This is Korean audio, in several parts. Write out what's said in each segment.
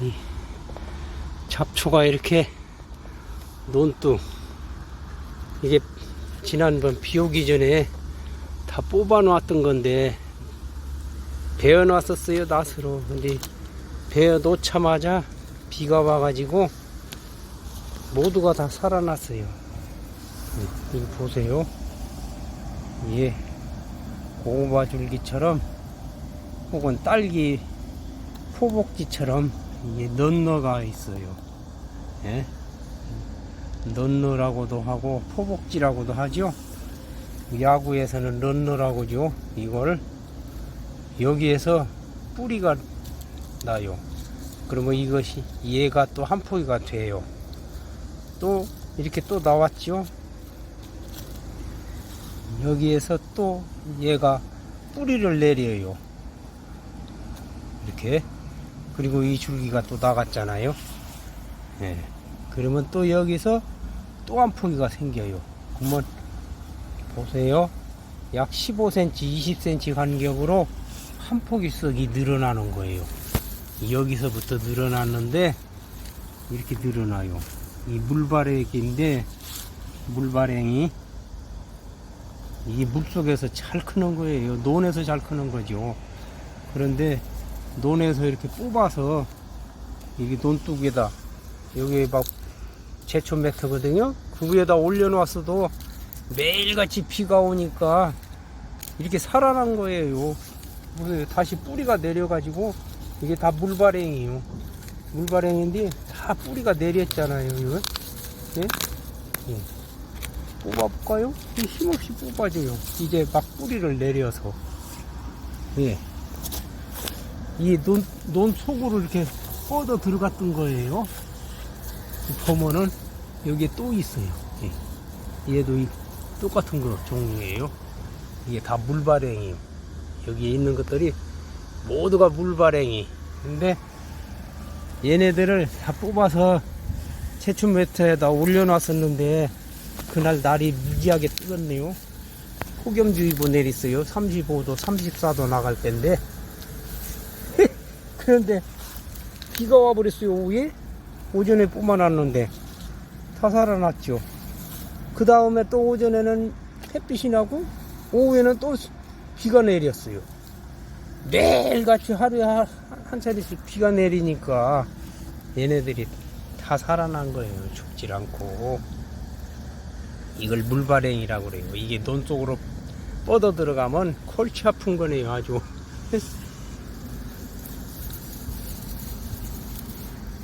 이 잡초가 이렇게 논뚝 이게 지난번 비 오기 전에 다 뽑아 놨던 건데 베어 놨었어요 낫으로. 근데 베어 놓자마자 비가 와가지고 모두가 다 살아났어요. 네, 이거 보세요. 예. 고구마 줄기처럼 혹은 딸기 포복지처럼 이게 넌너가 있어요. 예? 넌너라고도 하고 포복지라고도 하죠. 야구에서는 런너라고죠. 이걸 여기에서 뿌리가 나요. 그러면 이것이 얘가 또 한 포기가 돼요. 또 이렇게 또 나왔죠. 여기에서 또 얘가 뿌리를 내려요. 이렇게 그리고 이 줄기가 또 나갔잖아요. 예. 그러면 또 여기서 또 한 포기가 생겨요. 그러면 보세요. 약 15cm 20cm 간격으로 한 포기 썩이 늘어나는 거예요. 여기서부터 늘어났는데 이렇게 늘어나요. 이 물바래기인데 물바랭이 이게 물속에서 잘 크는 거예요. 논에서 잘 크는 거죠. 그런데 논에서 이렇게 뽑아서 이게 논뚝에다 여기 막 제초 매트거든요 그 위에다 올려놨어도 매일같이 비가 오니까 이렇게 살아난 거예요 보세요 다시 뿌리가 내려가지고 이게 다 물바랭이에요 물바랭인데 다 뿌리가 내렸잖아요 이거 예? 예. 뽑아볼까요? 이 힘없이 뽑아줘요 이제 막 뿌리를 내려서 예. 이 논, 논 속으로 이렇게 뻗어 들어갔던 거예요. 보면은 여기에 또 있어요. 예. 얘도 이 똑같은 거 종류예요. 이게 다 물바랭이에요 여기에 있는 것들이 모두가 물바랭이. 근데 얘네들을 다 뽑아서 채춤 매트에다 올려놨었는데 그날 날이 무지하게 뜨겁네요. 폭염주의보 내렸어요. 35도 34도 나갈 때인데 그런데 비가 와버렸어요. 오후에? 오전에 뽑아놨는데 다 살아났죠. 그 다음에 또 오전에는 햇빛이 나고 오후에는 또 비가 내렸어요. 매일같이 하루에 한, 한 차례씩 비가 내리니까 얘네들이 다 살아난 거예요. 죽질 않고. 이걸 물바랭이라고 그래요. 이게 논 속으로 뻗어 들어가면 골치 아픈 거네요 아주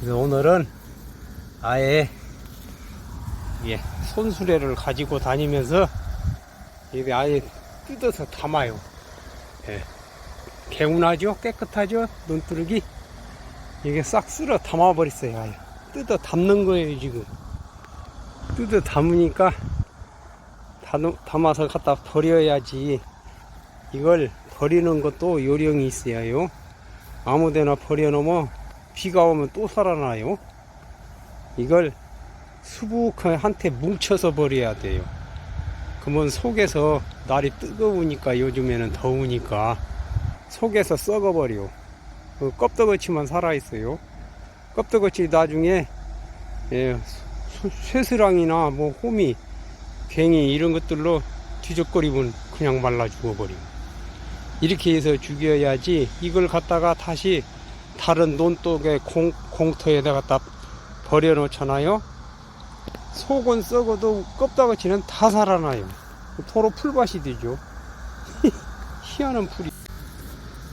그래서 오늘은 아예 예, 손수레를 가지고 다니면서 이게 아예 뜯어서 담아요. 예. 개운하죠? 깨끗하죠? 눈두르기? 이게 싹 쓸어 담아버렸어요. 아예. 뜯어 담는 거예요, 지금. 뜯어 담으니까 담- 담아서 갖다 버려야지. 이걸 버리는 것도 요령이 있어요. 아무데나 버려놓으면 비가 오면 또 살아나요. 이걸 수북한 한테 뭉쳐서 버려야 돼요. 그러면 속에서 날이 뜨거우니까 요즘에는 더우니까 속에서 썩어버려. 그 껍데기치만 살아있어요. 껍데기치 나중에 예, 소- 쇠스랑이나 뭐 호미, 괭이 이런 것들로 뒤적거리면 그냥 말라 죽어버려. 이렇게 해서 죽여야지 이걸 갖다가 다시 다른 논독의 공, 공터에다 갖다 버려놓잖아요. 속은 썩어도 껍데기치는 다 살아나요. 도로 풀밭이 되죠. 희한한 풀이.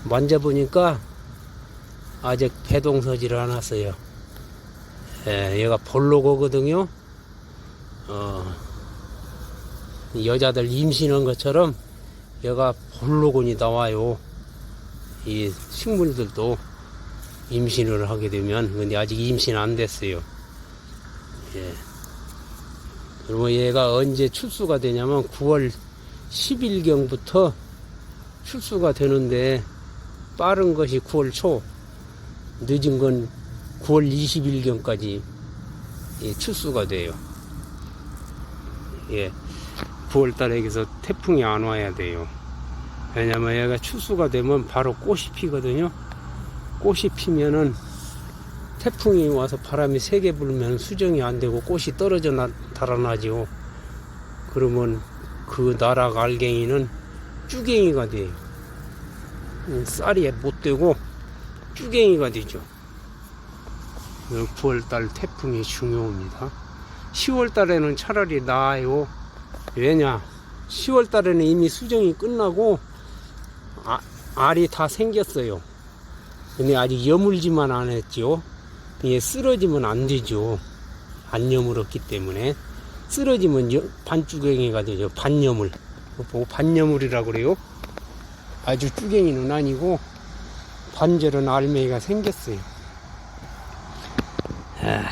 만져보니까 아직 배동서지를 않았어요. 예, 얘가 볼로거거든요. 어, 여자들 임신한 것처럼 얘가 볼로곤이 나와요. 이 식물들도 임신을 하게 되면 근데 아직 임신 안 됐어요. 예. 그리고 얘가 언제 출수가 되냐면 9월 10일경부터 출수가 되는데 빠른 것이 9월 초, 늦은 건 9월 20일경까지 출수가 돼요. 예. 9월 달에 여기서 태풍이 안 와야 돼요. 왜냐면 얘가 출수가 되면 바로 꽃이 피거든요. 꽃이 피면은 태풍이 와서 바람이 세게 불면 수정이 안 되고 꽃이 떨어져 나, 달아나죠. 그러면 그 나락 알갱이는 쭈갱이가 돼요. 음, 쌀이 못 되고 쭈갱이가 되죠. 9월달 태풍이 중요합니다. 10월달에는 차라리 나아요. 왜냐? 10월달에는 이미 수정이 끝나고 아, 알이 다 생겼어요. 근데 아직 여물지만 안 했죠. 이게 쓰러지면 안 되죠. 안 여물었기 때문에 쓰러지면 여- 반쭈갱이가 되죠. 반여물. 반여물이라고 그래요. 아주 쭈갱이는 아니고 반절은 알맹이가 생겼어요. 아,